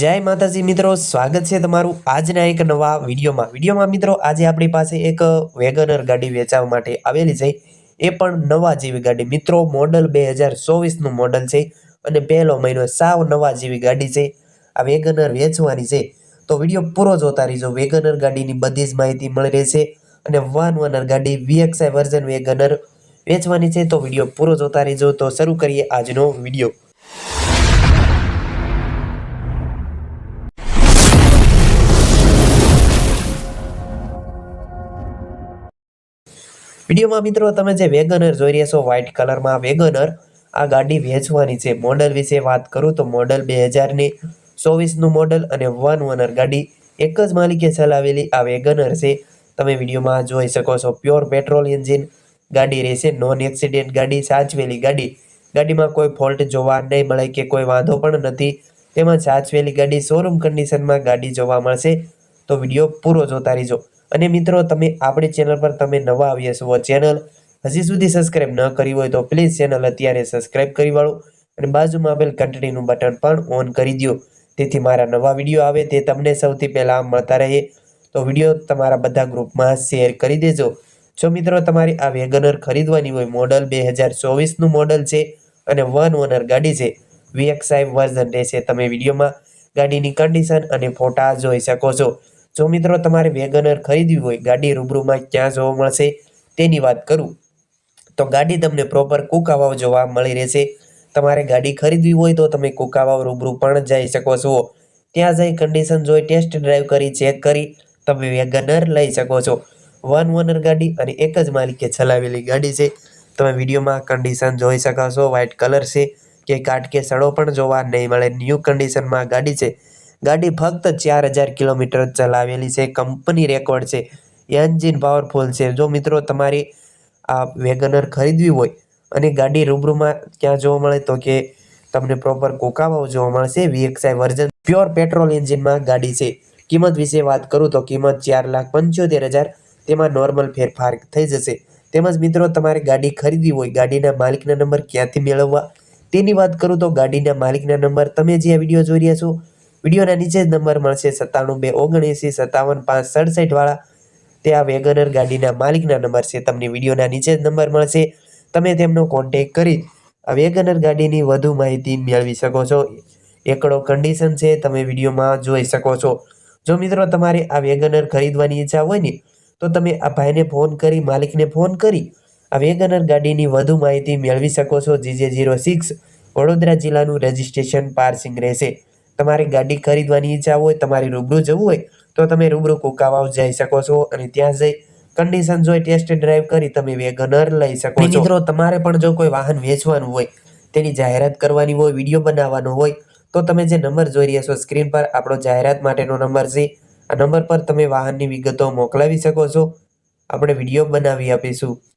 જય માતાજી મિત્રો, સ્વાગત છે તમારું આજના એક નવા વિડીયોમાં. વિડીયોમાં મિત્રો, આજે આપણી પાસે એક વેગનર ગાડી વેચાવા માટે આવેલી છે. એ પણ નવા જેવી ગાડી. મિત્રો, મોડલ બે હજાર ચોવીસનું મોડલ છે અને પહેલો મહિનો સાવ નવા જેવી ગાડી છે. આ વેગનર વેચવાની છે. તો વીડિયો પૂરો જોતા રહીજો. વેગનર ગાડીની બધી જ માહિતી મળી રહેશે અને વન વનર ગાડી વીએક્સઆઈ વર્ઝન વેગનર વેચવાની છે. તો વીડિયો પૂરો જોતા રહીજો. તો શરૂ કરીએ આજનો વીડિયો. વિડીયોમાં મિત્રો તમે જે વેગનર જોઈ રહ્યા છો વ્હાઇટ કલરમાં વેગનર, આ ગાડી વેચવાની છે. મોડલ વિશે વાત કરું તો મોડલ બે હજારની ચોવીસનું મોડલ અને વન ઓનર ગાડી એક જ માલિકે ચલાવેલી આ વેગનર છે. તમે વિડીયોમાં જોઈ શકો છો પ્યોર પેટ્રોલ એન્જિન ગાડી રહેશે. નોન એક્સિડેન્ટ ગાડી, સાચવેલી ગાડી. ગાડીમાં કોઈ ફોલ્ટ જોવા નહીં મળે કે કોઈ વાંધો પણ નથી. તેમાં સાચવેલી ગાડી શોરૂમ કન્ડિશનમાં ગાડી જોવા મળશે. તો વીડિયો પૂરો જોતા રહીજો. અને મિત્રો, તમે આપણી ચેનલ પર તમે નવા આવ્યા છો ચેનલ હજી સુધી સબસ્ક્રાઇબ ન કરી હોય તો પ્લીઝ ચેનલ અત્યારે સબસ્ક્રાઇબ કરી વાળો અને બાજુમાં આપેલ ઘંટડીનું બટન પણ ઓન કરી દો તેથી મારા નવા વીડિયો આવે તે તમને સૌથી પહેલાં મળતા રહે. તો વીડિયો તમારા બધા ગ્રુપમાં શેર કરી દેજો. જો મિત્રો તમારી આ વેગનર ખરીદવાની હોય મોડલ બે હજાર ચોવીસનું મોડલ છે અને વન ઓનર ગાડી છે વીએક્સઆઈ વર્ઝન રહેશે. તમે વિડીયોમાં ગાડીની કન્ડિશન અને ફોટા જોઈ શકો છો. જો મિત્રો તમારે વેગનર ખરીદવી હોય, ગાડી રૂબરૂમાં ક્યાં જોવા મળશે તેની વાત કરું. તો ગાડી તમને પ્રોપર કુકાવાવ જોવા મળી રહેશે. તમારે ગાડી ખરીદવી હોય તો તમે કુકાવાવ રૂબરૂ પણ જઈ શકો છો. ત્યાં જઈ કન્ડિશન જોઈ ટેસ્ટ ડ્રાઈવ કરી ચેક કરી, તમે વેગનર લઈ શકો છો. વન ઓનર ગાડી અને એક જ માલિકે ચલાવેલી ગાડી છે. તમે વિડીયોમાં કન્ડિશન જોઈ શકો છો વ્હાઇટ કલર છે કે કાટ કે સડો પણ જોવા નહીં મળે. ન્યૂ કન્ડિશનમાં ગાડી છે. ગાડી ફક્ત ચાર હજાર કિલોમીટર ચલાવેલી છે. કંપની રેકોર્ડ છે. એન્જિન પાવરફુલ છે. જો મિત્રો તમારી આ વેગનર ખરીદવી હોય અને ગાડી રૂબરૂમાં ક્યાં જોવા મળે તો કે તમને પ્રોપર કોકાવાવ જોવા મળશે. વીએક્સઆઈ વર્ઝન પ્યોર પેટ્રોલ એન્જિનમાં ગાડી છે. કિંમત વિશે વાત કરું તો કિંમત ચાર લાખ પંચોતેર હજાર. તેમાં નોર્મલ ફેરફાર થઈ જશે. તેમજ મિત્રો તમારે ગાડી ખરીદવી હોય, ગાડીના માલિકના નંબર ક્યાંથી મેળવવા તેની વાત કરું તો ગાડીના માલિકના નંબર. તમે જે આ વીડિયો જોઈ રહ્યા છો વિડીયોના નીચે જ નંબર મળશે સત્તાણું બે ઓગણએંસી સત્તાવન પાંચ સડસઠ વાળા. તે આ વેગનર ગાડીના માલિકના નંબર છે. તમને વિડીયોના નીચે જ નંબર મળશે. તમે તેમનો કોન્ટેક કરી આ વેગનર ગાડીની વધુ માહિતી મેળવી શકો છો. એકડો કન્ડિશન છે, તમે વિડીયોમાં જોઈ શકો છો. જો મિત્રો તમારે આ વેગનર ખરીદવાની ઈચ્છા હોય ને, તો તમે આ ભાઈને ફોન કરી, માલિકને ફોન કરી, આ વેગનર ગાડીની વધુ માહિતી મેળવી શકો છો. જીજે જીરો સિક્સ વડોદરા જિલ્લાનું રજિસ્ટ્રેશન પાર્સિંગ રહેશે. તમારે ગાડી ખરીદવાની ઈચ્છા હોય તમારે રૂબરૂ જવું હોય તો તમે રૂબરૂ કુકાવાવ જઈ શકો છો અને ત્યાં જઈ કન્ડિશન જોઈ ટેસ્ટ ડ્રાઈવ કરી તમે વેગનર લઈ શકો છો. મિત્રો તમારે પણ જો કોઈ વાહન વેચવાનું હોય તેની જાહેરાત કરવાની હોય વીડિયો બનાવવાનો હોય તો તમે જે નંબર જોઈ રહ્યા છો સ્ક્રીન પર આપણો જાહેરાત માટેનો નંબર છે. આ નંબર પર તમે વાહનની વિગતો મોકલાવી શકો છો. આપણે વીડિયો બનાવી આપીશું.